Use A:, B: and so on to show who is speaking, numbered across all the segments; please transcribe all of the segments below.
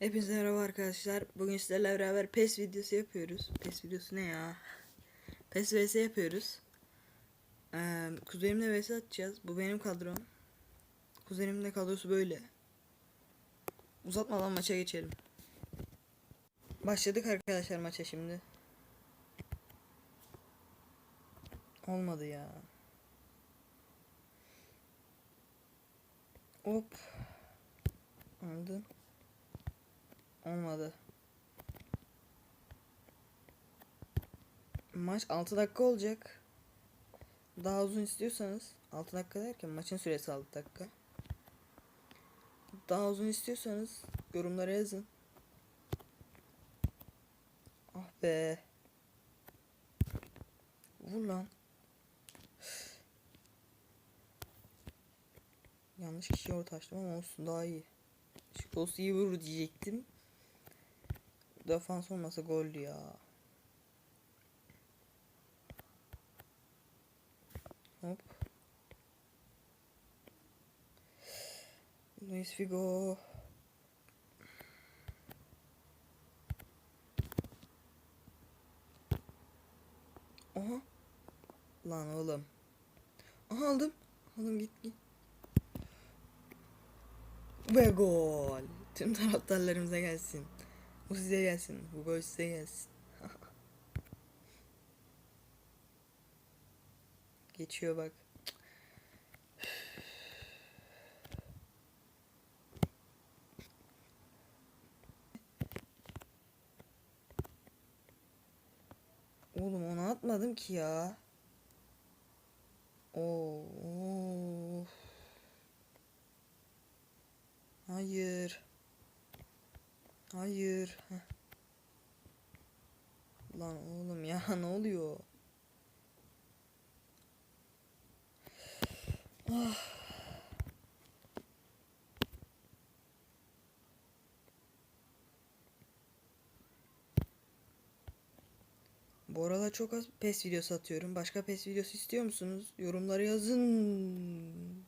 A: Hepinize merhaba arkadaşlar. Bugün sizlerle beraber PES videosu yapıyoruz. PES videosu ne ya? PES vs yapıyoruz. Ee, kuzenimle vs atacağız. Bu benim kadrom. Kuzenimin de kadrosu böyle. Uzatmadan maça geçelim. Başladık arkadaşlar maça şimdi. Olmadı ya. Hop. Aldın. Olmadı. Maç 6 dakika olacak. Daha uzun istiyorsanız 6 dakika derken maçın süresi 6 dakika. Daha uzun istiyorsanız yorumlara yazın. Ah be. Vur lan. Yanlış kişiye orta ama olsun daha iyi. Şikosu iyi vurur diyecektim. Defans olmasa gol ya. Hop. Luis Figo. Aha. Lan oğlum. Aha aldım. Aldım git git. Ve gol. Tüm taraftarlarımıza gelsin. Bu size gelsin. Bu gol size gelsin. Geçiyor bak. Oğlum onu atmadım ki ya. Oo. Hayır. Hayır. Lan oğlum ya ne oluyor? Ah. Bu aralar çok az PES videosu atıyorum. Başka PES videosu istiyor musunuz? Yorumlara yazın.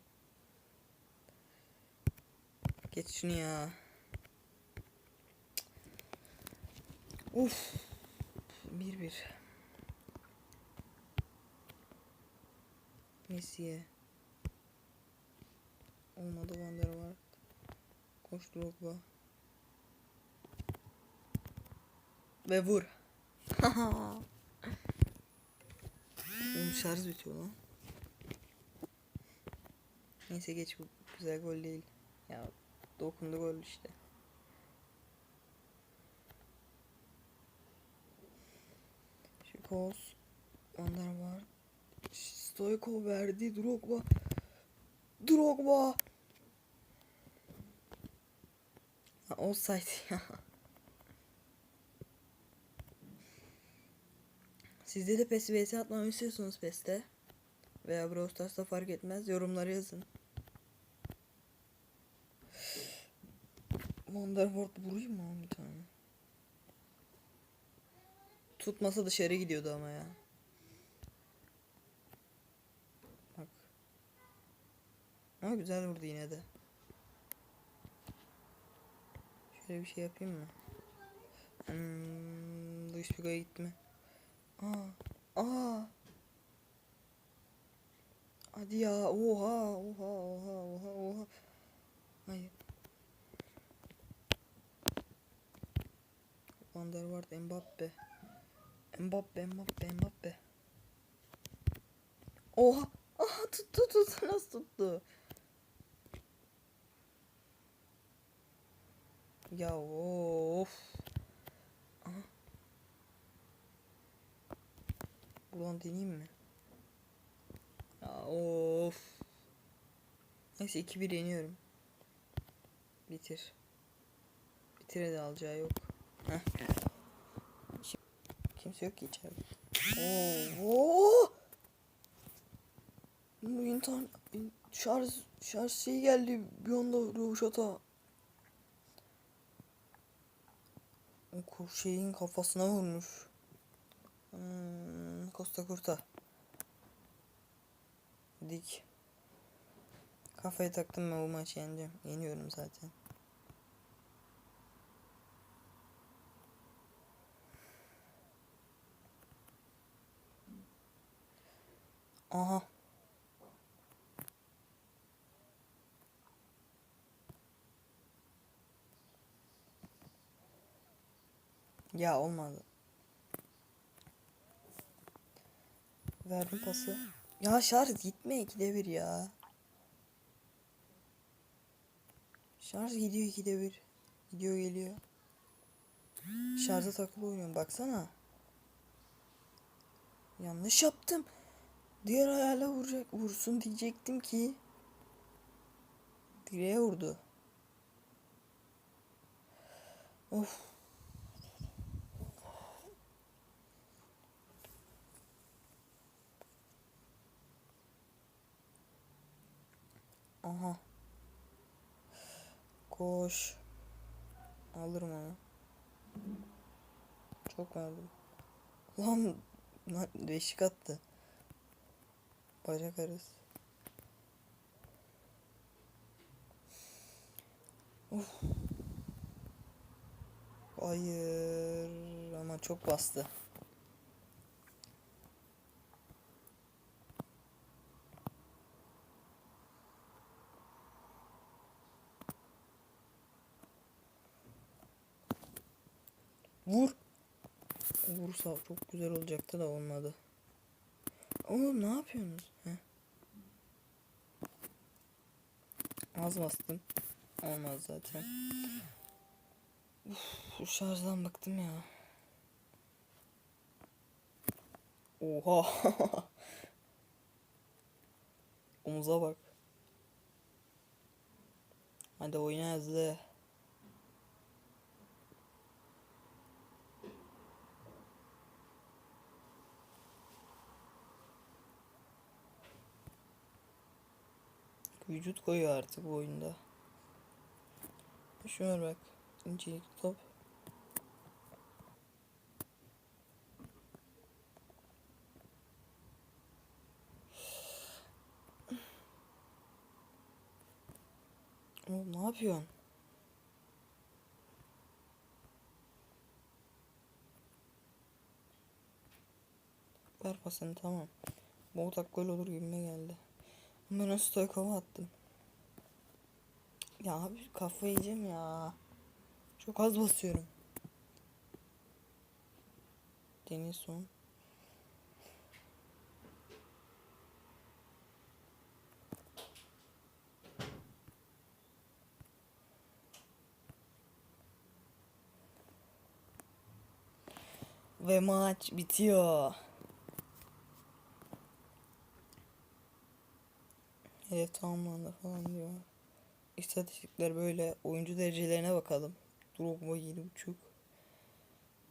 A: Geç şunu ya. Uf. Bir bir. Messi'ye. Olmadı Vander var. Koş Drogba. Ve vur. Oğlum şarj bitiyor lan. Neyse geç bu güzel gol değil. Ya dokundu gol işte. Şikos. Onlar var. Stoykov verdi. Drogba. Drogba. Ha, offside ya. Sizde de PES vs atmamı istiyorsunuz PES'te. Veya Brawl Stars'ta fark etmez. Yorumlara yazın. Wonderboard vurayım mı bir tane? Tutmasa dışarı gidiyordu ama ya. Bak. Ama güzel vurdu yine de. Şöyle bir şey yapayım mı? Hmm, Luis Figo'ya gitti mi? Aa. Aa. Hadi ya. Oha. Oha. Oha. Oha. Oha. Hayır. Van der Vaart, Mbappe. Mbappe, Mbappe, Mbappe. Oha! Aha tuttu tuttu nasıl tuttu? Ya of. Aha. Buradan deneyeyim mi? Ya of. Neyse 2-1 yeniyorum. Bitir. Bitire de alacağı yok. Heh. Kimse yok ki içeride. Oo. İnternet şarj şarj şey geldi bir anda Ruşat'a. O şeyin kafasına vurmuş. Hmm, Costa Curta. Dik. Kafaya taktım ben bu maçı yeneceğim. Yeniyorum zaten. Aha. Ya olmadı. Verdim pası. Ya şarj gitme ikide bir ya. Şarj gidiyor ikide bir. Gidiyor geliyor. Şarja takılı oynuyorum baksana. Yanlış yaptım. Diğer ayağıyla vuracak, vursun diyecektim ki. Direğe vurdu. Of. Aha. Koş. Alırım onu. Çok verdim. Lan lan beşik attı. Bacak arası. Of. Hayır ama çok bastı. Vur. Vursa çok güzel olacaktı da olmadı. Oğlum ne yapıyorsunuz? Az bastım. Olmaz zaten. Uf, şarjdan bıktım ya. Oha. Omuza bak. Hadi oyna hızlı. Vücut koyuyor artık bu oyunda. Şuna bak. İncelik top. Oğlum ne yapıyorsun? Ver tamam. Bu gol olur gibime geldi. Ama nasıl Stoykov'a attım. Ya abi kafayı yiyeceğim ya. Çok az basıyorum. Deniz son. Ve maç bitiyor. Hedef tamamlandı falan diyor. İstatistikler böyle. Oyuncu derecelerine bakalım. Drogba 7.5.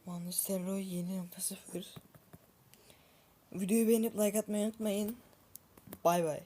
A: Van Nistelrooy 7.0. Videoyu beğenip like atmayı unutmayın. Bay bay.